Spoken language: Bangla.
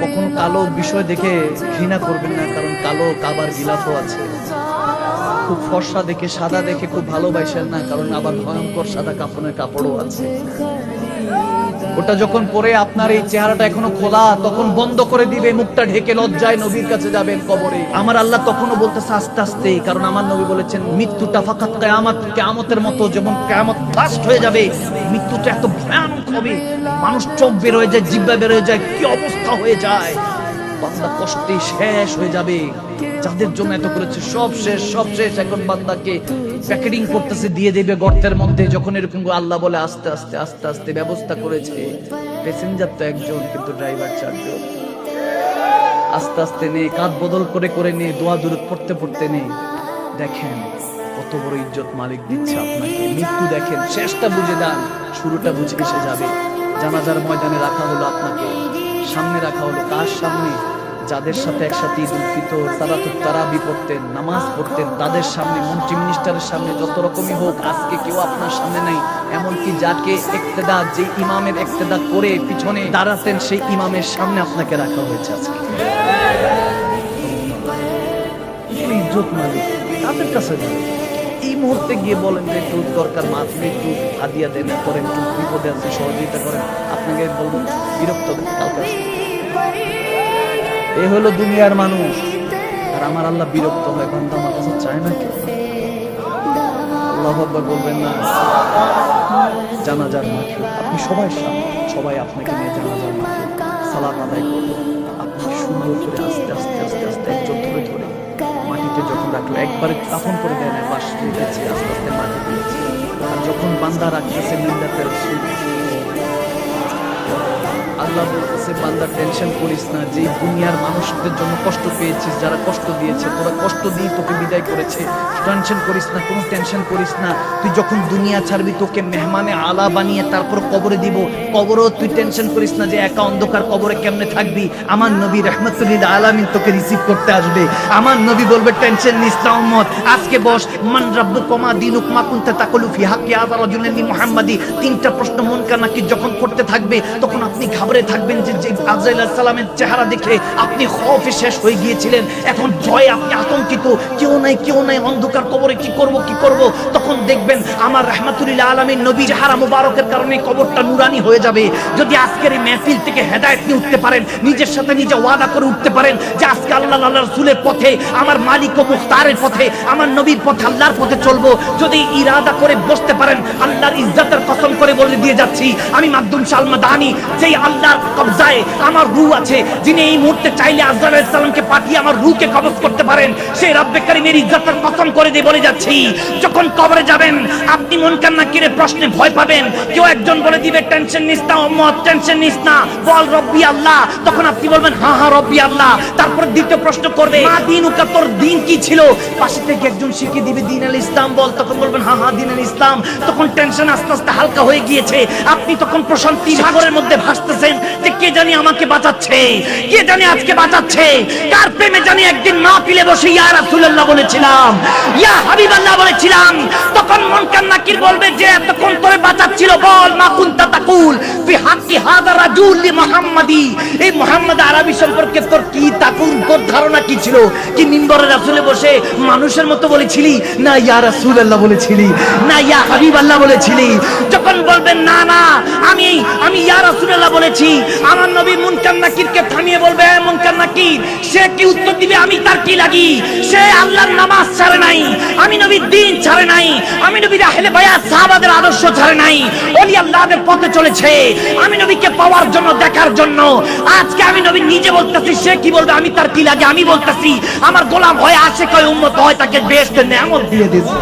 কখনো কালো বিষয় দেখে ঘৃণা করবেন না, কারণ কালো কাবার গিলাফও আছে। খুব ফর্সা দেখে, সাদা দেখে খুব ভালোবাসেন না, কারণ আবার ভয়ঙ্কর সাদা কাপড়ের কাপড়ও আছে। ওটা যখন পরে আপনার এই চেহারাটা এখনও খোলা, তখন বন্ধ করে দিবে, মুখটা ঢেকে লজ্জায় নবীর কাছে যাবেন কবরে। আমার আল্লাহ তখনও বলতেছে, আস্তে আস্তে, কারণ আমার নবী বলেছেন, মৃত্যুটা ফাঁকাত কেয়ামত, কেয়ামতের মতো যেমন কেয়ামত লাস্ট হয়ে যাবে, মৃত্যুটা এত ভয়ানক হবে। মানুষ চোখ বেরোয় যায়, জিব্বা বেরোয় যায়, কি অবস্থা হয়ে যায়। বান্দা কষ্টে শেষ হয়ে যাবে। যাদের জন্য এত করেছে, সব শেষ সব শেষ। এখন বান্দাকে প্যাকেটিং করতেছে, দিয়ে দেবে গর্তের মধ্যে। যখন এরকম আল্লাহ বলে, আস্তে আস্তে আস্তে আস্তে ব্যবস্থা করেছে প্যাসেঞ্জার তো একজন, কিন্তু ড্রাইভার চারজন। আস্তে আস্তে নে, কাঁধ বদল করে করে নে, দোয়া দূরত পড়তে পড়তে নে। দেখেন কত বড় ইজ্জত মালিক দিচ্ছে আপনাকে। মৃত্যু দেখেন, শেষটা বুঝে দেন শুরুটা বুঝে এসে যাবে। জানাজার ময়দানে রাখা হলো আপনাকে। সামনে রাখা হলো। কার সামনে? যাদের সাথে একসাথে ঈদ ফিতর তারা তো তারাবি পড়তেন, নামাজ পড়তেন, তাদের সামনে, মন্ত্রী মিনিস্টারের সামনে যত রকমই হোক, আজকে কেউ আপনার সামনে নাই। এমনকি যাকে একতেদা যে ইমামের একতেদা করে পিছনে দাঁড়াতেন, সেই ইমামের সামনে আপনাকে রাখা হয়েছে আজকে। ইজ্জত মালিক তাদের কাছে এই মুহূর্তে গিয়ে বলেন যে একটু দরকার মাত্র একটু হাদিয়া দেন, করেন একটু বিপদে আছে, সহযোগিতা করেন। আপনাকে বলব, বিরক্ত। এ হলো দুনিয়ার মানুষ। আর আমার আল্লাহ বিরক্ত হয়, বান্দা আমার কাছে চায় না কেউ আল্লাহ বলবেন না। জানাজার মাঠে। আপনি সবাই সবাই আপনাকে নিয়ে জানাজার মাঠে সালাত আদায় আপনি সুন্দর করে আস্তে আস্তে আস্তে আস্তে একজন ধরে ধরে মাটিতে যখন রাখল, একবারে কাফন করে দেয় না রেখেছে আস্তে আস্তে মাটি দিয়েছে। আর যখন বান্দা রাখতেছে নিন্দাতে রসুল আল্লাহ বলতেছে বান্দা টেনশন করিস না, যে দুনিয়ার মানুষদের জন্য কষ্ট পেয়েছিস, যারা কষ্ট দিয়েছে, তোরা কষ্ট দিয়ে তোকে বিদায় করেছে। টেনশন করিস না, কোনো টেনশন করিস না। তুই যখন দুনিয়া ছাড়বি, তোকে মেহমানে আলা বানিয়ে তারপর কবরে দিব। কবরও তুই টেনশন করিস না যে একা অন্ধকার কবরে কেমনে থাকবি। আমার নবী রহমতুল্লিল আলামিন তোকে রিসিভ করতে আসবে। আমার নবী বলবে টেনশন নিস না উম্মত, আজকে বস, মান রাব্বু কমা দিনুক, মা কুনতা তাকুলু ফি হাক্কি আযা রাজুলিন মুহাম্মাদি। তিনটা প্রশ্ন মন কানাকি যখন করতে থাকবে, তখন আপনি ঘাবড়ে থাকবেন যে আলাইহিস সালামের চেহারা দেখে আপনি খৌফে শেষ হয়ে গিয়েছিলেন। এখন ভয়ে আপনি আতঙ্কিত। কেউ নাই কেউ নাই, অন্ধকার কবরে কি করব কি করব? তখন দেখবেন আমার রাহমাতুল্লাহ আলামিন নবী চেহারা মুবারকের কারণে কবরটা নুরানি হয়ে যাবে। যদি আজকের এই মেহফিল থেকে হেদায়েত নিয়ে উঠতে পারেন, নিজের সাথে নিজে ওয়াদা করে উঠতে পারেন যে আজকে আল্লাহ আল্লাহ রাসূলের পথে, আমার মালিক ও মুখতারের পথে, আমার নবীর পথে, আল্লাহর পথে চলবো। যদি ইরাদা করে বসতে পারেন, আল্লাহর ইজ্জতের কসম করে বলে দিয়ে যাচ্ছি। আমি মাদ্দুম সালমা দানি যেই আল্লাহর কবজায় আমার রূহ আছে। যিনি এই মুহূর্তে চাইলে পাঠিয়ে আমার রূহকে কবজ করতে পারেন সেই ইজ্জতের করে দিয়ে বলে যাচ্ছি, যখন কবরে যাবেন, আপনি মন কান্না কিরে প্রশ্নে ভয় পাবেন, কেউ একজন বলে দিবে, টেনশন নিস না টেনশন নিস না, বল রব্বি আল্লাহ। তখন আপনি বলবেন হ্যাঁ হ্যাঁ রব্বি আল্লাহ। তারপর দ্বিতীয় প্রশ্ন করবে, মা দিন উকা তোর দিন কি ছিল? পাশে থেকে একজন শিখিয়ে দিবে দিন আল ইসলাম বল। তখন বলবেন হ্যাঁ হ্যাঁ দিন আল ইসলাম। তখন টেনশন আস্তে আস্তে হালকা হয়ে গিয়েছে। আপনি তখন প্রশান্তি সাগরের মধ্যে ভাসতেছেন। কে জানি আমাকে বাঁচাচ্ছে? কে জানি আজকে বাঁচাচ্ছে? কার প্রেমে জানি একদিন না পিলে বসে ইয়া বলেছিলাম, ইয়া হাবিবাল্লাহ বলেছিলাম, তখন মন বলবে, যে এতক্ষণ তোরে বাঁচাচ্ছিল বল, মা তাকুল, ফি হাদা মুহাম্মাদি। এই মুহাম্মদ আরবি সম্পর্কে তোর কি তাকুল? তোর ধারণা কি ছিল? কি মিম্বরে রাসূলে বসে মানুষের মতো বলেছিলি? না, ইয়া রাসূলুল্লাহ বলেছিলি। না, ইয়া হাবিবাল্লাহ বলেছিলি। যখন বলবেন না না, আমি রাসূলুল্লাহ বলেছি, আমার নবী মুনকার নাকিরকে থামিয়ে বলবে এ মুনকার নাকির সে কি উত্তর দিবে? আমি তার কি লাগি? সে আল্লাহর নামাজ ছাড়ে নাই, আমি নবীর দিন ছাড়ে নাই, আমি নবীর আহলে বায়াত সাহাবাদের আদর্শ ছাড়ে নাই ওলি আল্লাহদের পথে চলেছে, আমি নবীকে পাওয়ার জন্য, দেখার জন্য, আজকে আমি নবী নিজে বলতেছি, সে কি বলবে? আমি তার কি লাগে? আমি বলতেছি, আমার গোলাম হয় আসে, কয় উম্মত হয়, তাকে বেহেশতের নেয়ামত দিয়ে দিয়েছে।